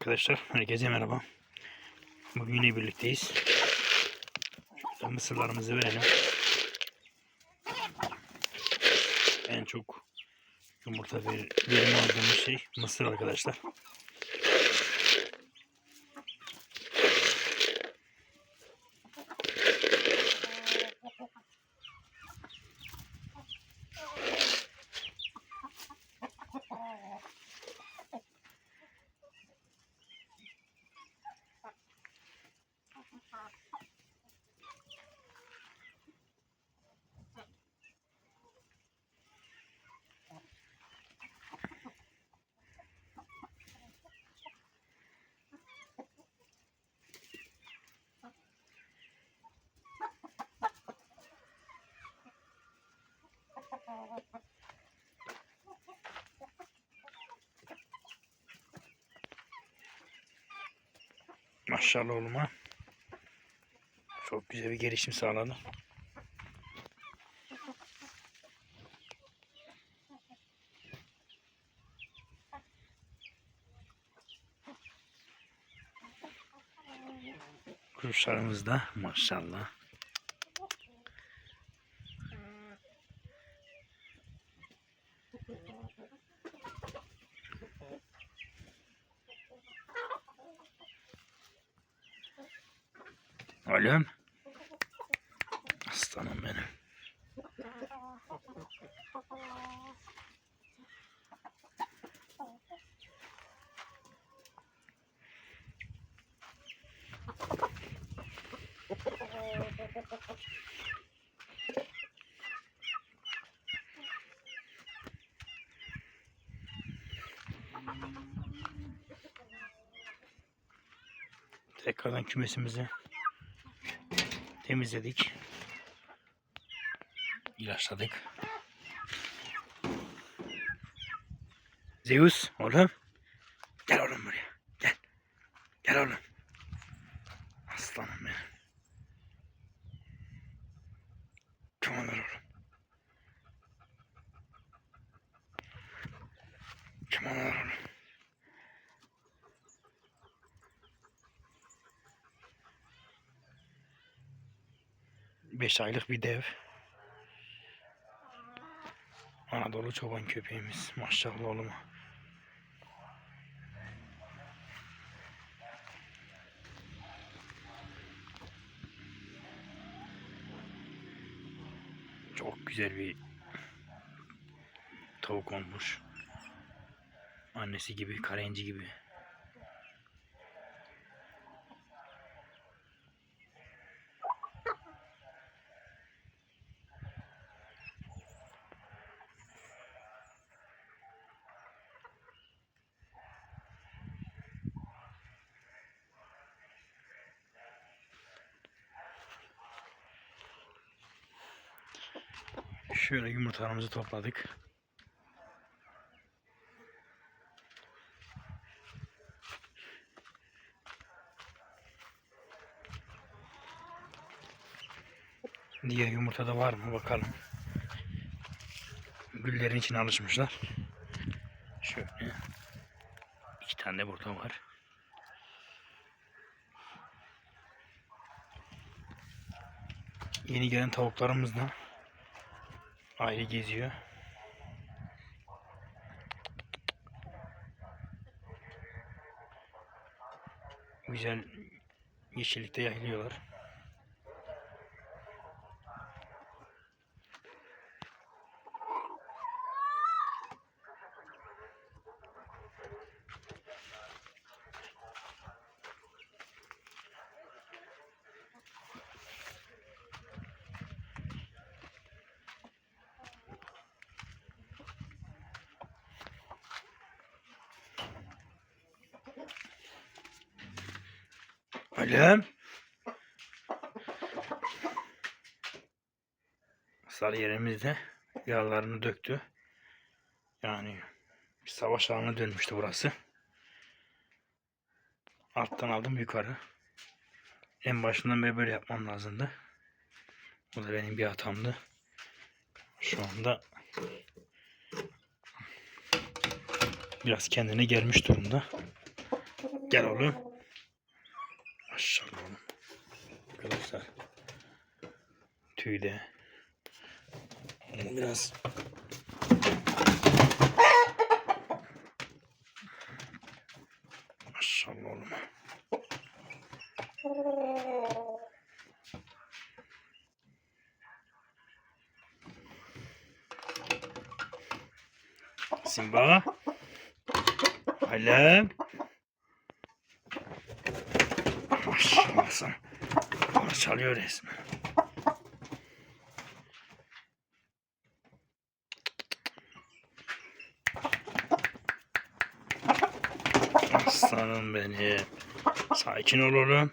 Arkadaşlar herkese merhaba. Bugün yine birlikteyiz. Şöyle mısırlarımızı verelim. En çok yumurta ver, verimi aldığımız şey mısır arkadaşlar. Maşallah oğluma. Çok güzel bir gelişim sağladı. Kuşlarımız da maşallah. Oğlum. Aslanım benim. Tekrardan kümesimizi temizledik. İlaçladık. Zeus oğlum. Gel oğlum buraya. Gel. Gel oğlum. Aslanım benim. 5 aylık bir dev. Anadolu çoban köpeğimiz. Maşallah oğlum. Çok güzel bir tavuk olmuş. Annesi gibi, karenci gibi. Şöyle yumurtalarımızı topladık. Diğer yumurta da var mı bakalım. Güllerin içine alışmışlar. Şöyle. İki tane de burada var. Yeni gelen tavuklarımız da ayrı geziyor. Güzel yeşillikte yayılıyorlar. Oğlum. Sarı yerimizde yağlarını döktü. Yani bir savaş alanına dönmüştü burası. Alttan aldım yukarı. En başından beri böyle yapmam lazımdı. Bu da benim bir hatamdı. Şu anda biraz kendine gelmiş durumda. Gel oğlum. Maşallah. Arkadaşlar. Tüy de. Biraz Maşallah. Simba. Alem. Maşallah sen. Parçalıyor resmen. Aslanım benim. Sakin ol oğlum.